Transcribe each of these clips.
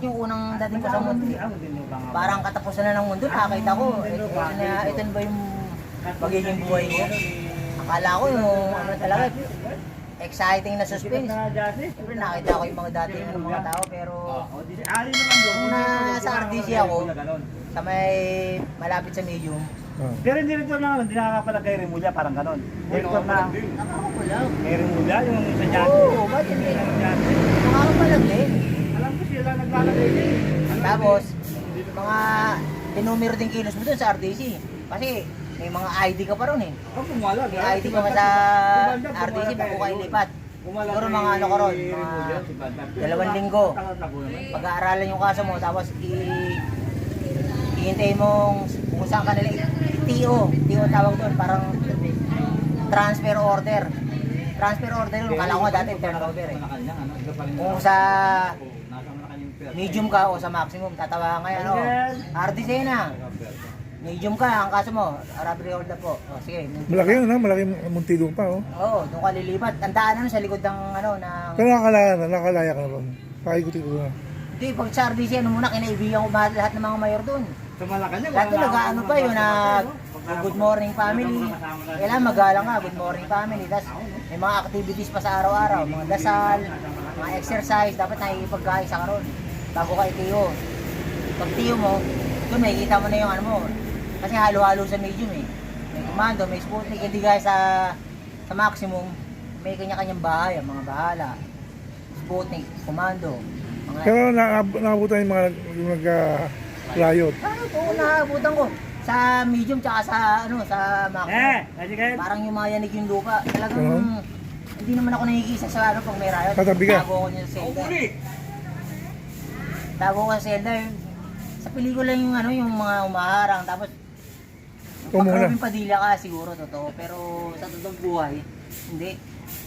nakakalungkot yung unang dating ko sa mundo. Parang katapusan na ng mundo, nakakita ko. Ito, na, ito na ba yung magiging buhay ko? Akala ko yung ano talaga, exciting na suspense. Siyempre nakita ko yung mga dating ng mga tao, pero nung nasa RDC ako, sa may malapit sa medium, Ah. Pero hindi rin ito na, hindi nakakapalag kay Remulla, parang ganon. Director na nakaka ko lang. kay Remulla, yung sa Jati. Oo, ba't hindi? Nakakapalag din. Ko sila naglalagay din. Tapos, mga tinumero din kilos mo dun sa RDC. Kasi may mga ID ka pa ron eh. Oh, pumalag. May ID ka pa sa RDC bago ka ilipat. Siguro mga ano ka ron, mga dalawang linggo. Pag-aaralan yung kaso mo, tapos i ihintayin mong kung saan ka nila TO, TO tawag doon, parang transfer order. Transfer order yun, kala ko dati turnover eh. Kung sa medium ka o sa maximum, tatawa ka ngayon, ano, RDC na. Medium ka, ang kaso mo, robbery order po. O, sige. Malaki yun ha, malaki muntido pa oh. Oo, doon ka lilipat. Ang daan ano, sa likod ng, ano, ng... Pero nakakalaya na, nakakalaya ka na ron. Paikot-ikot na. Hindi, pag sa RDC, ano muna, kinaibigan ko ba lahat ng mga mayor doon. Sa Malacanang. Lahat nag-ano pa yun, na good morning family. Kailangan magalang nga, good morning family. Tapos may mga activities pa sa araw-araw, mga dasal, mga exercise, dapat nakikipagkain sa karon bago ka itiyo. Pag tiyo mo, doon makikita mo na yung ano mo. Kasi halo-halo sa medium eh. May commando, may sputnik, hindi gaya sa sa maximum, may kanya-kanyang bahay, ang mga bahala. Sputnik, commando, mga Pero naab- naabutan yung mga nag-riot. Ano po, naabutan ko. Sa medium tsaka sa ano, sa macro. Eh, kasi kayo. Parang yung mga yanig yung lupa. Talagang Ganun? hindi naman ako nakikisa sa ano pag may riot. Tatabi ka? Tago ko niya sa Zelda. Tago ko sa Zelda. Sa pelikula yung ano, yung mga umaharang. Tapos, Ikaw muna. pag Robin Padilla ka siguro totoo. Pero sa totoong buhay, hindi.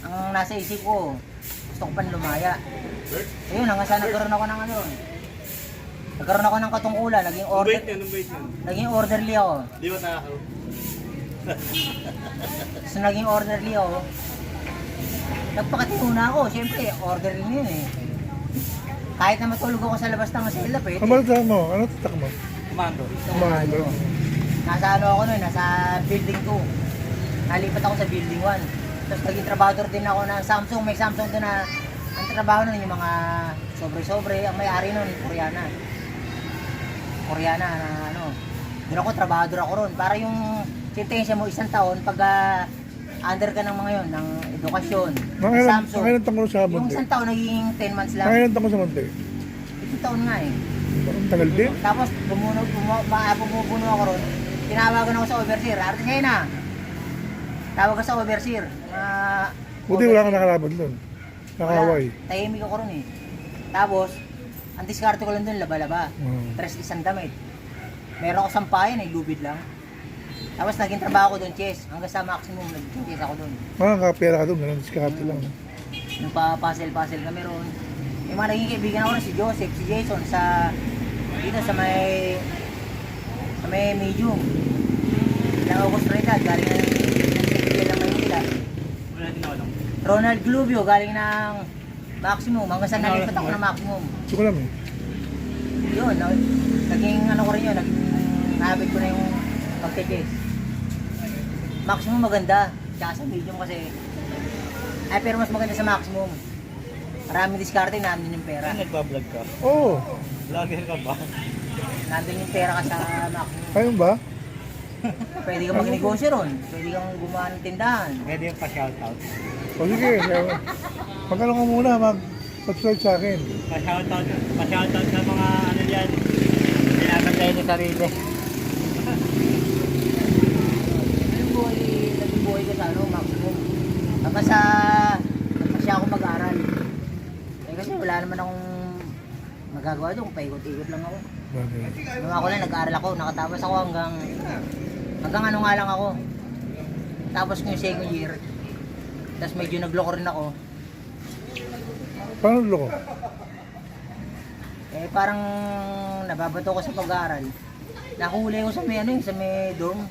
Ang nasa isip ko, gusto ko pan lumaya. Ayun, hanggang sa nagkaroon ako ng ano. Nagkaroon ako ng katungkulan, naging order, Anong bait yun? naging orderly ako. Di ba nakakaroon? So naging orderly ako. Nagpakatino na ako. Siyempre, orderly na yun eh. Kahit na matulog ako sa labas ng selda, pwede. Ang balita mo, ano tatak mo? Komando. Kumando. Nasa ano ako nun, nasa building 2. Nalipat ako sa building 1. Tapos naging trabador din ako ng Samsung. May Samsung doon na ang trabaho nun yung mga sobre-sobre. Ang may-ari nun, Koreana. Koreana na ano. Doon ako, trabador ako ron. Para yung sentensya mo isang taon pag ah, under ka ng mga yon ng edukasyon, Nakailan, Samsung. nakailan taon ko sa Yung Monte? isang taon naging 10 months lang. Nakailan taon ko sa Monte? Isang taon nga eh. Ang tagal din. Tapos bumuno, bumu, ma- bumubuno ako ron. Tinawagan ako sa overseer. Arte kayo na. Tawag ka sa overseer. Uh, Buti wala kang nakalaban doon. Nakaway. Tahimik ako ron eh. Tapos, ang diskarte ko lang doon, laba-laba. Hmm. Tres isang damit. Meron ako sampayan eh, lubid lang. Tapos naging trabaho ko doon, chess. Hanggang sa maximum, naging chess ako doon. Mga kapera ka doon, ganun, diskarte lang. Yung pa puzzle-puzzle kami ron. Yung mga naging kaibigan ako ron, si Joseph, si Jason, sa dito sa may sa may medium. Ilang August Reda, galing ng Civil ng Maynila. Ako. Ronald Glubio, galing ng Maximum. Hanggang sa nalipat ako ng Maximum. Hindi ko alam eh. Yun, naging ano ko rin yun, naging habit ko na yung pagka-chase. Maximum maganda, tsaka sa medium kasi. Ay, pero mas maganda sa maximum. Maraming diskarte, nandun yung pera. nagbablog ka? Oo, oh, Vlogger ka ba? Nandun yung pera ka sa maximum. ayun ba? Pwede kang magnegosyo ron. Pwede kang gumawa ng tindahan. Pwede yung pa-shoutout. O sige, magkano ka muna, mag subscribe sa akin. Pa-shoutout, pa-shoutout sa mga ano dyan. Pinapantay ni sarili. Naging buhay, naging buhay ko sa ano, maximum. Hanggang sa, hanggang siya ako mag-aral. Eh kasi wala naman akong magagawa doon. Paikot-ikot lang ako. Bakit? Nung ako lang, nag-aaral ako. Nakatapos ako hanggang, hanggang ano nga lang ako. Tapos ko yung second year. Tapos medyo nagloko rin ako. Paano loko? Eh parang nababato ko sa pag-aaral. Nahuli ko sa may ano yung sa may dorm.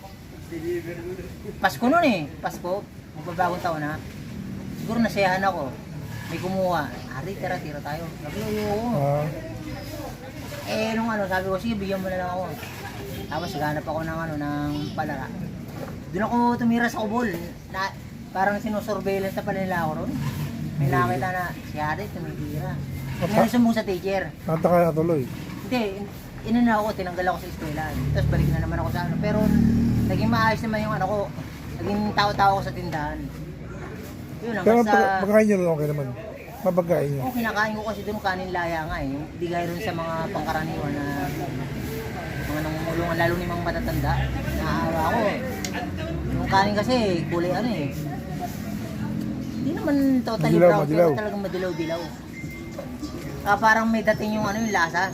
Pasko noon eh, Pasko. Magbabagong taon na. Siguro nasayahan ako. may kumuha. Ari, tira, tira tayo. Sabi ko, ayoko. Ah, Eh, nung ano, sabi ko, sige, bigyan mo na lang ako. Tapos, ganap ako ng ano, ng palara. Doon ako tumira sa kubol. Na, parang sinusurveillance na pala nila ako ron. May nakita na, si Ari, tumitira. Ngayon sumbong sa teacher. nataka na tuloy. Hindi, inana ako, tinanggal ako sa eskwela. Tapos balik na naman ako sa ano. Pero naging maayos naman yung ano ko. Naging tao-tao ako sa tindahan. Yun, Pero hanggang sa... pag, pagkain nyo lang okay naman. Mapagkain nyo. Oo, kinakain ko kasi doon kanin laya nga eh. Yung Bigay rin sa mga pangkaraniwan na mga nangungulungan, lalo ni mga matatanda. Naawa ako eh. Yung kanin kasi kulay ano eh. Hindi naman totally Madilaw, brown, madilaw. pero talagang madilaw-dilaw. Ah, parang may dating yung ano yung lasa.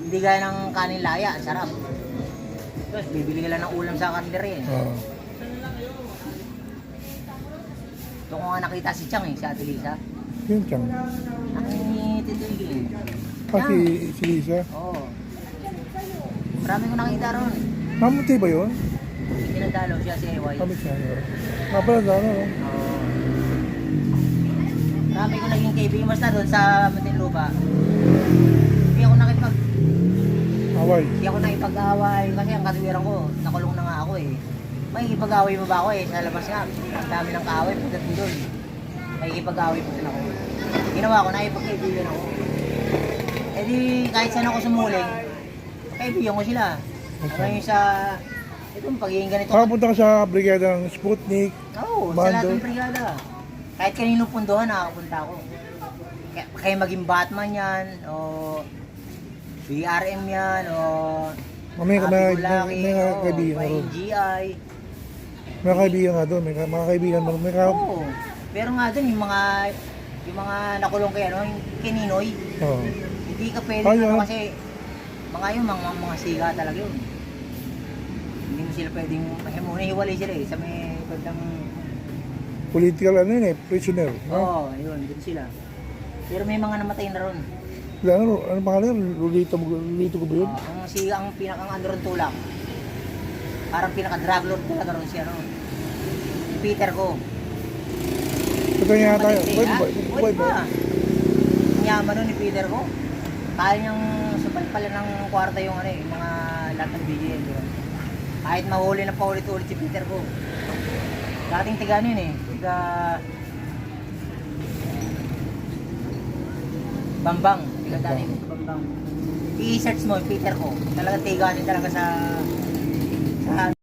Hindi gaya ng kanin laya, sarap. Tapos bibili ka lang ng ulam sa karinderi eh. Ah. Ito ko nga nakita si Chang eh, si Ate Lisa. yun siyang. Nakititigil. Ah, si, si Lisa. Oo. Marami ko nakita ron. Mamuti ba yun? Pinadalaw siya si Ewa. Kami siya. Napala na, no? Oo. Marami ko naging kaibigan. Basta doon sa Matinlupa. Away. Hindi ako nakipag-away. Kasi ang katwiran ko, nakulong na nga ako eh. May ipag-away mo ba ako eh? Sa labas nga. Ang dami ng kaaway pagdating doon. May ipag-away pa din ako. Ginawa ko, nakipag-kaibigan ako. Eh di, kahit saan ako sumuling, kaibigan ko sila. Ngayon sa... Itong pagiging ganito. Makapunta ka sa brigada ng Sputnik. Oo, sa Bando. lahat ng brigada. Kahit kanino punduhan, nakakapunta ako. Kaya, kaya maging Batman yan, o BRM yan, o May, may, Happy may, Lucky, may, o kaibigan ka may ron. NGI. May kaibigan ka doon. May ka- mga kaibigan mo. May ka... Oo. Pero nga dun, yung mga yung mga nakulong kay ano, yung kay Ninoy, Oh. hindi ka pwede Ay, ano, ah. kasi mga yun, mga, mga, mga siga talaga yun. Hindi mo sila pwedeng, eh, muna hiwalay sila eh, sa may bandang Political ano yun eh. Prisoner. Oo, No? oh, yun, dun sila. Pero may mga namatay na ron. Ano, ano pangalan? Lolito, Lolito ko ba yun? Ang si ang pinakang ano ron tulak. Parang pinaka drug lord talaga ron siya no. Peter ko. Ito nga tayo. Pwede ba? Pwede ba? Ang yaman nun ni Peter ko. Kaya niyang supal pala ng kwarta yung ano eh, mga lahat ng BGN. Di ba? Kahit mahuli na paulit-ulit si Peter ko. Dating tiga ano yun eh. Tiga... Bambang. Tiga dating Bambang. I-search mo Peter ko. Talaga tiga talaga sa... sa